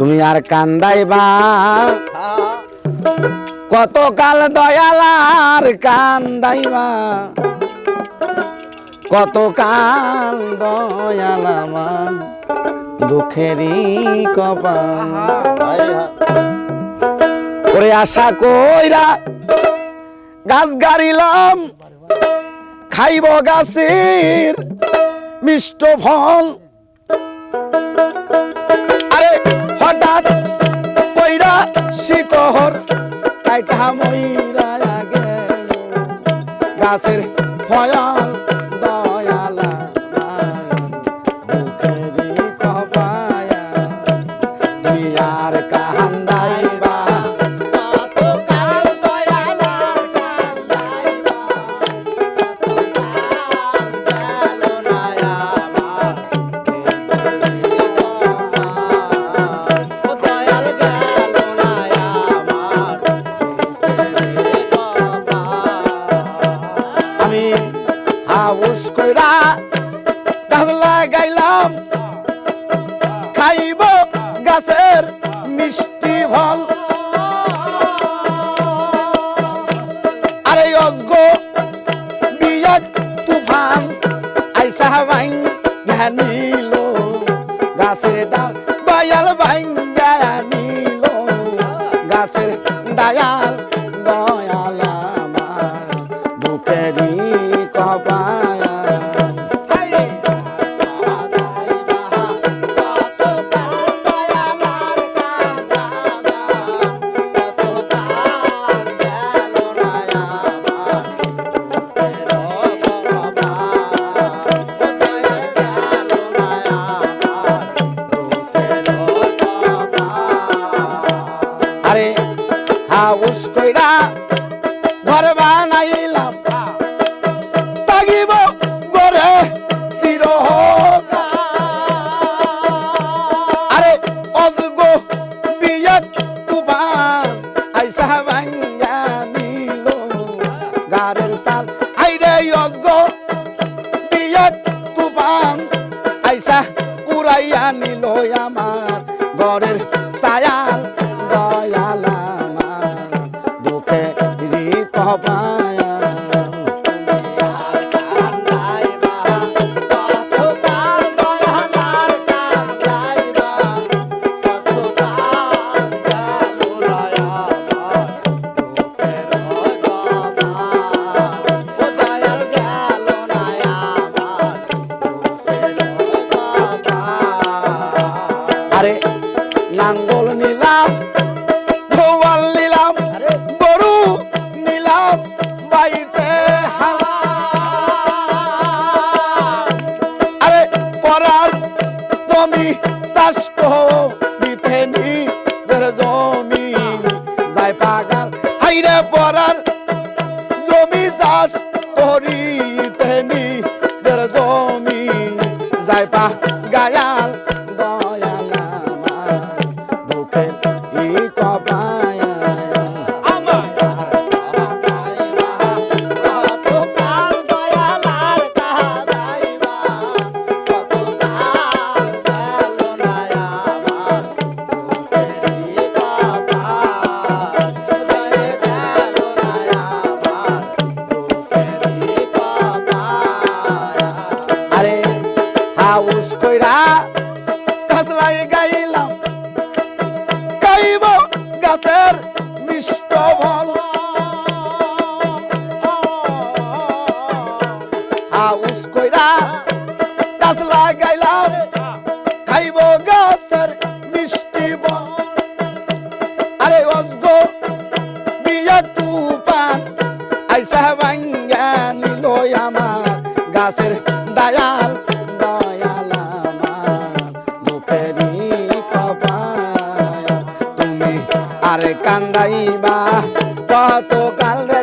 তুমি আর কান্দাইবা। কতকাল দয়ালার কান্দাইবা। কতকাল দয়ালামা দুঃখেরই কপাল। আশা কইরা গাছ গাড়িলাম, খাইব গাছের মিষ্ট ফল। কাইটা মইরা গেল। গাছের ফয়াল হাউস কইরা গাছ লাগাইলাম। খাইব গাছের মিষ্টি ফল। আরে অজগো বিয়াক তুফান আইসা বাইন ঘানিল হাউস কইরা ঘর বানাইলাম তাগিব গরে চির আরে অজগো বিয়াক তুফান আইসা ভাঙ্গা নিল গারের সাল আইরে অজগো বিয়াক তুফান আইসা উড়াইয়া নিল নাঙ্গল নিলাম ধোয়াল নিলাম গরু নিলাম বাইতে আরে পরার জমি চাষ দিতে নি জমি। যায় পাগাল হাইরে পরার জমি চাষ হাউস কইরা গাছ লাগে গাইলাম। গাইব গাছের মিষ্ট ফল। হাউস কইরা গাছ লাগাইলাম খাইব গাছের মিষ্টি ফল। আরে অজগো বিয়া তুফান, আইসা ভাঙ্গা নিল আমার গাছের দয়াল। কান্দাইবা কত কাল রে